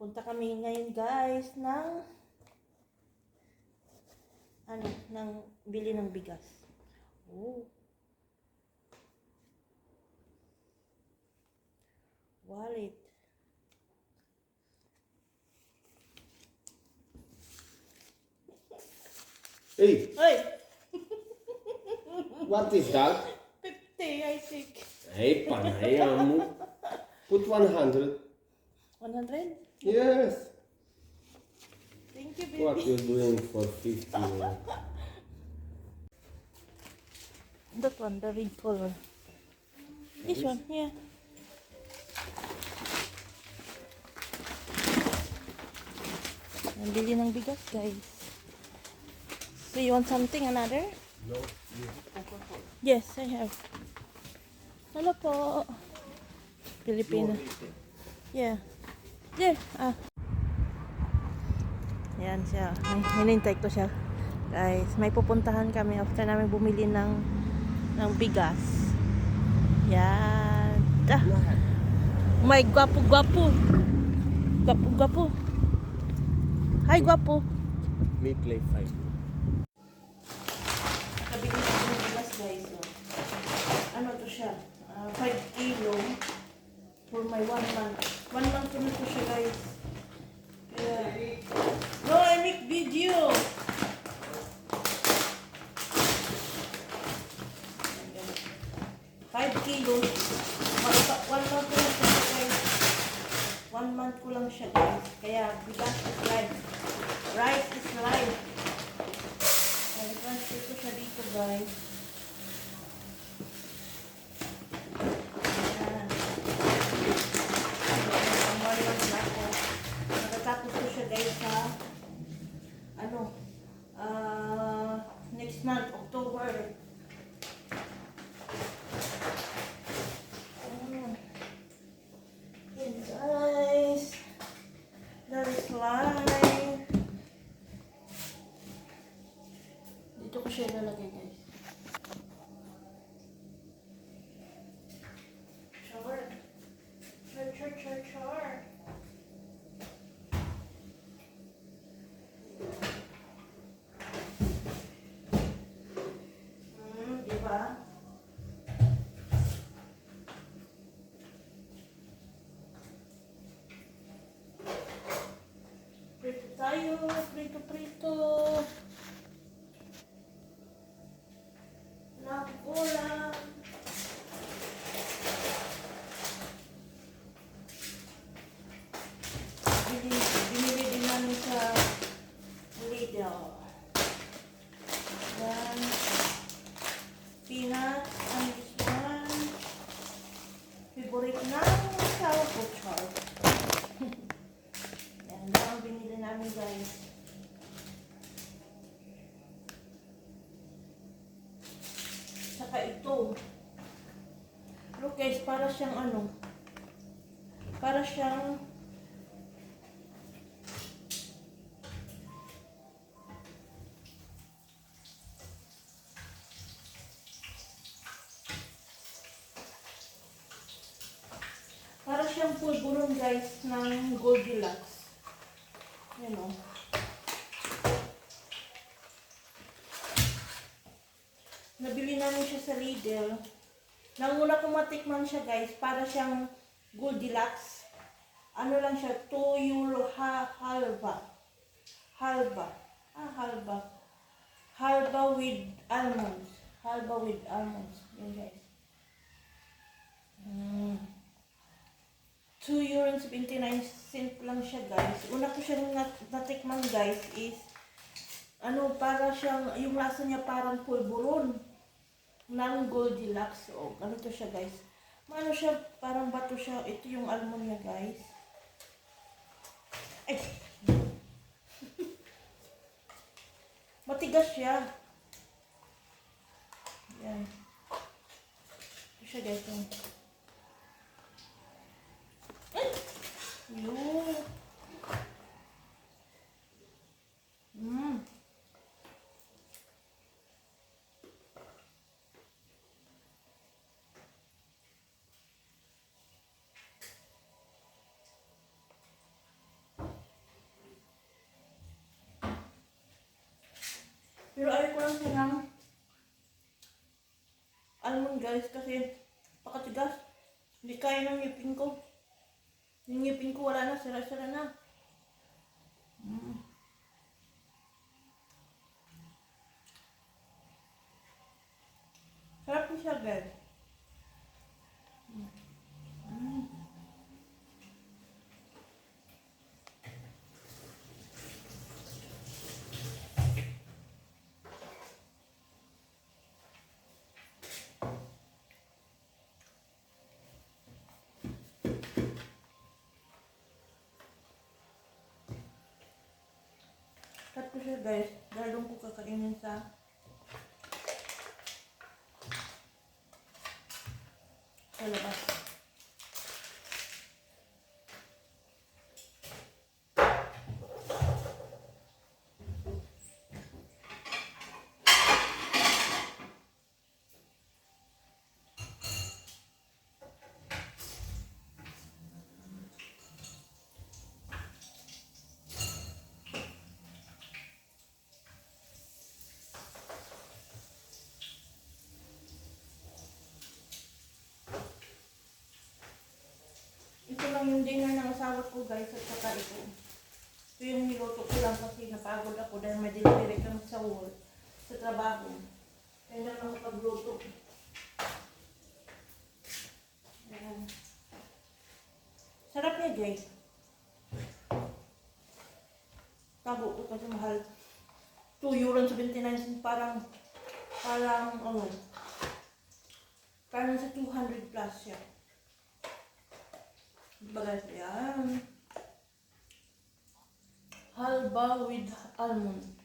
Punta kami ngayon guys ng ano, ng bili ng bigas. Oh. Wallet. Hey, Ay! what is that? 50, I think. Hey, Panayamu. Put 100. 100? Yes. Thank you, baby. What you doing for 50? That one, the red color. This one, yeah. Nabili ng bigas, guys. So, you want something, another? No. Yes, I have. Hello po. Filipino. Yeah. There. Ah. Yan siya. May, hinintay ko siya. Guys, may pupuntahan kami after namin bumili ng ng bigas. Yan. Ah. May gwapo gwapo. Gwapo gwapo. Hi gwapo. Me play 5. Kabili ko ng bigas guys. Oh. Ano to siya? 5 kilo for my 1 month. 1 month ko na to siya 5 kilos. 1 month ko lang siya guys. 1 month ko lang siya guys. Kaya bigas is life. Rice is life. Life. Dito ko siya ilalagay guys. Shower. Char, char, char, char. Hmm, di tayo, prito, prito. Nakulang. Binili, din namin sa Lidl. Yan. Peanuts. And this one. Favorite Char. Yan lang binili namin, guys. Saka ito. Look guys, para siyang ano. Para siyang Para siyang pulburon guys ng Goldilocks. Yan o. Nabili namin siya sa Lidl. Nanguna kong matikman siya guys, para siyang Goldilocks. Ano lang siya, 2 euro ha, halba. Halba. Ah, halba. Halba with almonds. Halba with almonds. Yan guys. Mm. 2 euro and 79 cent lang siya guys. Una ko siyang nat- natikman guys is ano, para siyang, yung lasa niya parang pulburon ng Goldilocks. O, ganito siya guys. Maano siya, parang bato siya. Ito yung almond niya guys. Ay! Matigas siya. Yan. Ito siya guys. Yan. Look. Mmm. Pero ayaw ko lang sinang alam mo guys kasi pakatigas hindi kaya ng ngipin ko yung ngipin ko wala na, sira-sira na. Mm. Sarap niya siya guys. Mm. Cut ko siya guys. Doon ko kakainin sa sa labas. Ito lang yung asawa ko guys at saka ito. Ito yung niluto ko lang kasi napagod ako dahil may delivery kami sa work, sa trabaho. Kaya lang ako pagluto. Ayan. Sarap niya guys. Tago ko kasi mahal. 2 euro 79 cents parang parang ano parang sa 200 plus siya. Diba guys? Ayan. Halba with almond.